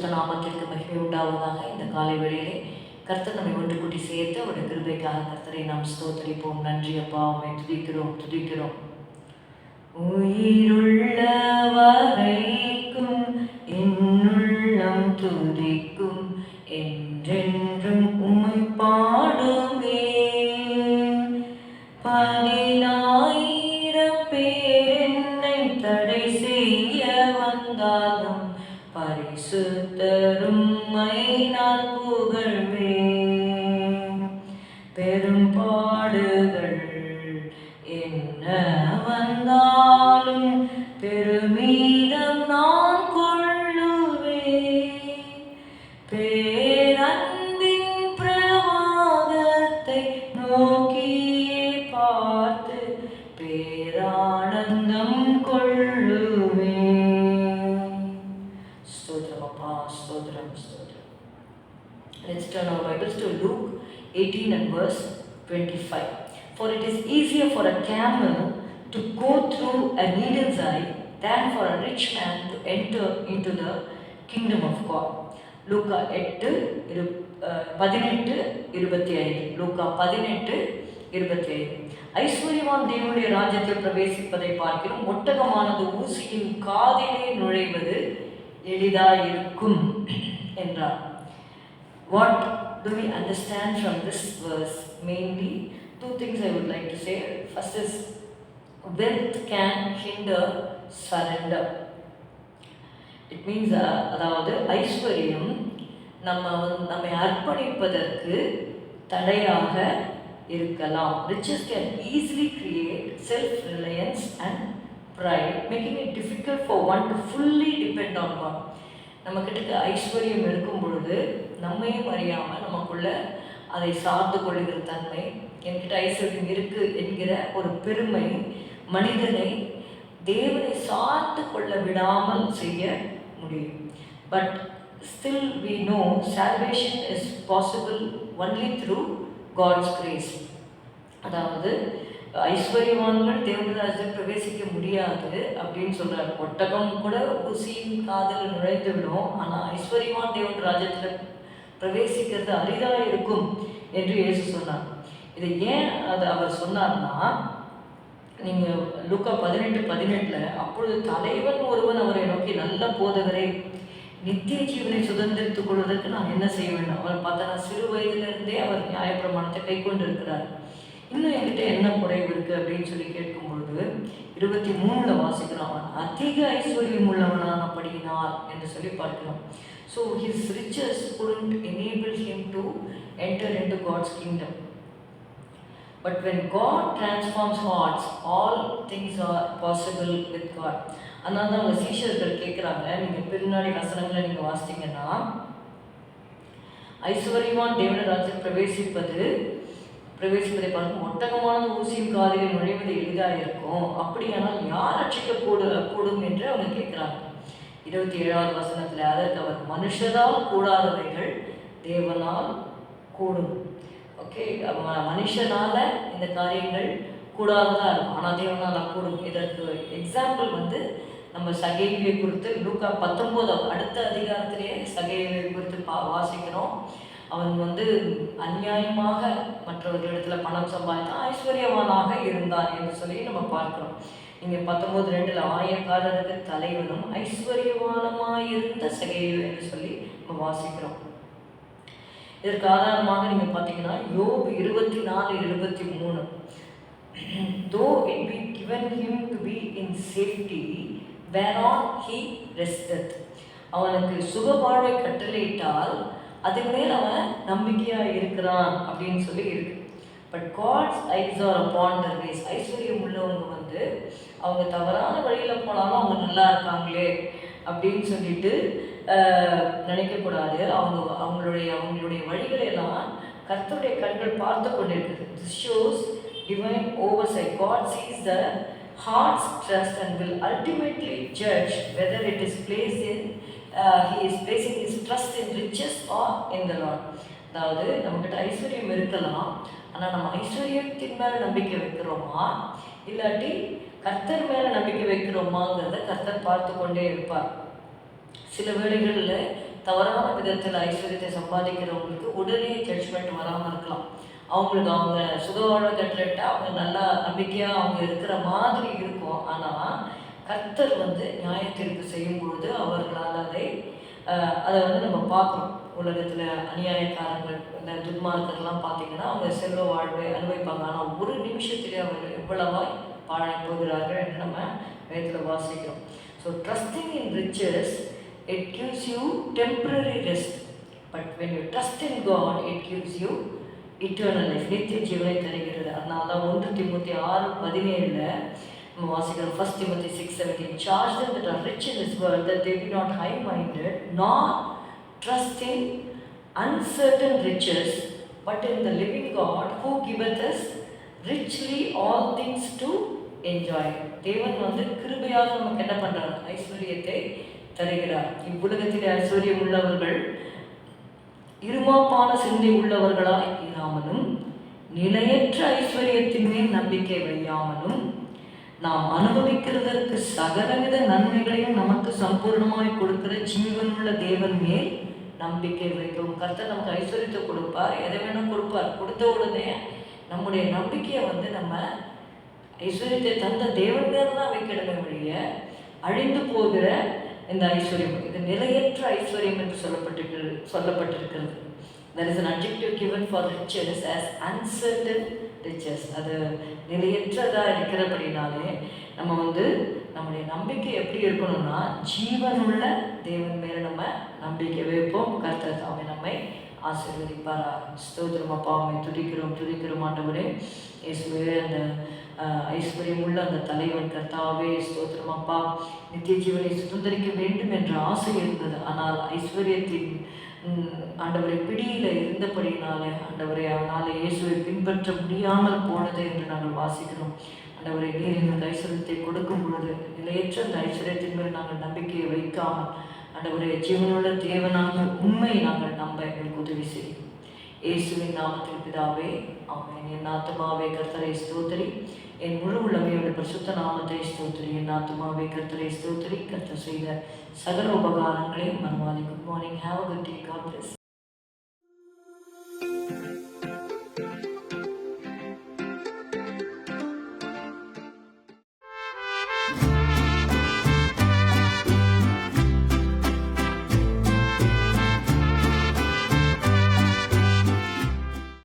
பரிசுத்த நாமத்திற்கு மகிமை உண்டாவதாக இந்த காலை வேளையிலே கர்த்தர் நம்மை ஒன்று கூட்டி சேர்த்து அவருடைய கிருபைக்காக கர்த்தரை நாம் ஸ்தோத்தரிப்போம். நன்றி அப்பா உம்மை துதிக்கிறோம் துதிக்கிறோம். உயிருள்ள வரைக்கும் என்னுள்ளம் துதிக்கும். என் பெரும் 18 and verse 25. For it is easier for a camel to go through a needle's eye than for a rich man to enter into the kingdom of God. லூக்கா எட்டு இரு பதினெட்டு இருபத்தி ஐந்து லூக்கா பதினெட்டு இருபத்தி ஐந்து ஐஸ்வர்யவான் தேவனுடைய ராஜ்யத்தில் பிரவேசிப்பதை பார்க்கிறோம் ஒட்டகமானது ஊசியின் காதிலே நுழைவது எளிதாயிருக்கும் என்றார் what do we understand from this verse? Mainly, two things I would like to say. First is, wealth can hinder surrender. It means அதாவது ஐஸ்வர்யம் நம்ம நம்மை அர்ப்பணிப்பதற்கு தடையாக இருக்கலாம் riches can easily create self reliance and pride making it difficult for one to fully depend on God நம்ம கிட்ட ஐஸ்வர்யம் இருக்கும் பொழுது நம்மையும் அறியாமல் நமக்குள்ள அதை சார்ந்து கொள்கிற தன்மை என்கிட்ட ஐஸ்வர்யம் இருக்கு என்கிற ஒரு பெருமை மனிதனை தேவனை சார்ந்து கொள்ள விடாமல் செய்ய முடியும். But still we know salvation is possible only through God's grace அதாவது ஐஸ்வர்யவான்கள் தேவராஜன் பிரவேசிக்க முடியாது அப்படின்னு சொல்கிறார் ஒட்டகம் கூட ஊசியின் காதில் நுழைந்து விடும் ஆனால் ஐஸ்வர்யவான் தேவன் ராஜ்யத்தில் பிரவேசிக்கிறது அரிதாக இருக்கும் என்று இயேசு சொன்னார். இதை ஏன் அது அவர் சொன்னார்னா நீங்கள் லுக்கா பதினெட்டு பதினெட்டில் அப்பொழுது தலைவன் ஒருவன் அவரை நோக்கி நல்ல போதகரே நித்திய ஜீவனை சுதந்திரித்துக் கொள்வதற்கு நான் என்ன செய்ய வேண்டும்? அவர் பார்த்தா நான் சிறு வயதிலிருந்தே அவர் நியாயப்பிரமாணத்தை கை கொண்டு இருக்கிறார் இன்னும் என்கிட்ட என்ன குறைவு இருக்கு அப்படின்னு சொல்லி கேட்கும்பொழுது இருபத்தி மூணுல வாசிக்கிறோம் அவன் அதிக ஐஸ்வர்யம் உள்ளவனானபடியினால் என்று சொல்லி பார்க்கிறோம். So his riches enable him to enter into God's kingdom but when God transforms hearts all things are possible with God அதனால தான் அவங்க சீஷர்கள் கேட்குறாங்க நீங்கள் பின்னாடி வசனங்களை நீங்கள் வாசித்தீங்கன்னா ஐஸ்வர்யவான் தேவன பிரவேசிப்பது பிரவேசிப்பதை பார்க்கும் ஒட்டகமான ஊசியும் காதில் நுழைவது எளிதாக இருக்கும். அப்படியானால் யார் ரட்சிக்க கூட கூடும் என்று அவங்க கேட்குறாங்க. இருபத்தி ஏழாவது வசனத்தில் அதற்கு அவர் மனுஷரால் கூடாதவைகள் தேவனால் கூடும். ஓகே மனுஷனால் இந்த காரியங்கள் கூடாததாக இருக்கும். ஆனால் தேவனால் கூடும். இதற்கு எக்ஸாம்பிள் வந்து நம்ம சகைவியை குறித்து லூக்கா பத்தொம்போது அடுத்த அதிகாரத்திலேயே சகைவியை குறித்து பா வாசிக்கிறோம். அவன் வந்து அநியாயமாக மற்றவர்களிடத்தில் பணம் சம்பாதித்தான் ஐஸ்வர்யவானாக இருந்தான் என்று சொல்லி நம்ம பார்க்கிறோம். இங்கே பத்தொம்போது ரெண்டில் ஆயக்காரருக்கு தலைவனும் ஐஸ்வர்யவானமாயிருந்த சகைவு என்று சொல்லி நம்ம வாசிக்கிறோம். இதற்கு ஆதாரமாக நீங்கள் பார்த்தீங்கன்னா யோபு இருபத்தி நாலு இருபத்தி மூணு though it be given him to be in safety whereon he resteth அவனுக்கு சுகவாழ்வை கட்டளையிட்டால் அதன் மேல் அவன் நம்பிக்கையாக இருக்கிறான் அப்படின்னு சொல்லி இருக்கு. But God's eyes are upon the ways ஐஸ்வர்யம் உள்ளவங்க வந்து அவங்க தவறான வழியில் போனாலும் அவங்க நல்லா இருக்காங்களே அப்படின்னு சொல்லிட்டு நினைக்கக்கூடாது. அவங்க அவங்களுடைய அவங்களுடைய வழிகளை எல்லாம் கர்த்தருடைய கண்கள் பார்த்து கொண்டிருக்குது. This shows divine sigh God sees the hearts trust and will ultimately judge whether it is placed in he is basing is trust in riches or in the lord அதாவது நம்மக்கிட்ட ஐஸ்வர்யம் இருக்கலாம். ஆனால் நம்ம ஐஸ்வர்யத்தின் மேலே நம்பிக்கை வைக்கிறோமா? இல்லாட்டி கர்த்தர் மேலே நம்பிக்கை வைக்கிறோமாங்கிறத கர்த்தர் பார்த்து கொண்டே இருப்பார். சில வேளைகளில் தவறான விதத்தில் ஐஸ்வர்யத்தை சம்பாதிக்கிறவங்களுக்கு உடனே ஜட்ஜ்மெண்ட் வராமல் இருக்கலாம். அவங்களுக்கு அவங்க சுகவாழ கட்டலட்டா அவங்க நல்லா நம்பிக்கையாக அவங்க இருக்கிற மாதிரி இருக்கும். ஆனால் கர்த்தர் வந்து நியாய தீர்ப்பு செய்யும் பொழுது அவர்களால் அதை அதை வந்து நம்ம பார்க்குறோம். உலகத்தில் அநியாயக்காரங்கள் இந்த துன்மார்க்கர்லாம் பார்த்தீங்கன்னா அவங்க செல்வ வாழ்வை அனுபவிப்பாங்க. ஆனால் ஒரு நிமிஷத்திலே அவர்கள் எவ்வளவாய் பாழாய் போகிறார்கள் என்று நம்ம வேதத்தில் வாசிக்கிறோம். So trusting in riches it gives you temporary rest but when you trust in God it gives you eternal life நித்திய ஜீவனை தருகிறது. அதனால தான் ஒன்று திமுத்தி ஆறு பதினேழில் நம்ம வாசிக்கிறோம். First Timothy six seventeen charge that are rich in this world that they be not high minded not trust in uncertain riches but in the living God who giveth us richly all things to enjoy தேவன் வந்து கிருபையாக நமக்கு என்ன பண்ணுறார் ஐஸ்வர்யத்தை தருகிறார். இவ்வுலகத்தில் ஐஸ்வர்யம் உள்ளவர்கள் இருமாப்பான சிந்தை உள்ளவர்களாய் இராமலும் நிலையற்ற ஐஸ்வர்யத்தின் மேல் நம்பிக்கை வையாமலும் நாம் அனுபவிக்கிறதற்கு சகலவித நன்மைகளையும் நமக்கு சம்பூர்ணமாய் கொடுக்கிற ஜீவனுள்ள தேவன் மேல் நம்பிக்கை வைக்கும் கர்த்தர் நமக்கு ஐஸ்வர்யத்தை கொடுப்பார். எதை வேணும் கொடுப்பார். கொடுத்த உடனே நம்முடைய நம்பிக்கையை வந்து நம்ம ஐஸ்வர்யத்தை தந்த தேவன் மேல் தான் வைக்கணுமே வழிய அழிந்து போகிற இந்த ஐஸ்வர்யம். இது நிலையற்ற ஐஸ்வர்யம் என்று சொல்லப்பட்டிருக்கிறது சொல்லப்பட்டிருக்கிறது. There is an adjective given for riches as uncertain riches அது நிலையற்றதாக இருக்கிறபடினாலே நம்ம வந்து நம்முடைய நம்பிக்கை எப்படி இருக்கணும்னா ஜீவனுள்ள தேவன் மேலே நம்ம நம்பிக்கை வைப்போம். கர்த்தர் தாமே நம்மை ஆசீர்வதிப்பாரா ஸ்தோத்திரம் அப்பா அம்மை துதிக்கிறோம் துதிக்கிறோம் ஆண்டவரே. இயேசுவே அந்த ஐஸ்வர்யம் உள்ள அந்த தலைவன் கர்த்தாவே ஸ்தோத்திரம் அப்பா. நித்திய ஜீவனை சுதந்திரிக்க வேண்டும் என்ற ஆசை இருந்தது. ஆனால் ஐஸ்வர்யத்தின் ஆண்டவரை பிடியில் இருந்தபடினாலே ஆண்டவரை அவனால் இயேசுவை பின்பற்ற முடியாமல் போனது என்று நாங்கள் வாசிக்கிறோம். ஆண்டவரை நீர் இந்த ஐஸ்வர்யத்தை கொடுக்கும் பொழுது நிலையற்ற அந்த ஐஸ்வர்யத்தின் மேல் நாங்கள் நம்பிக்கையை வைக்காமல் ஆண்டவரை ஜீவனுள்ள தேவனாக உண்மை நாங்கள் நம்ப எங்களுக்கு உதவி செய்யும். இயேசுவின் நாமத்தில் பிதாவே அவன் என் ஆத்மாவே கர்த்தரை ஸ்தோத்திரி. என் முழு உள்ளமையோட பிரசுத்த நாமத்தை ஸ்தோத்திரி. என் ஆத்மாவே கர்த்தரை ஸ்தோத்திரி. கர்த்தர் செய்த சகல உபகாரங்களையும் மனவாதி good morning have a good day God bless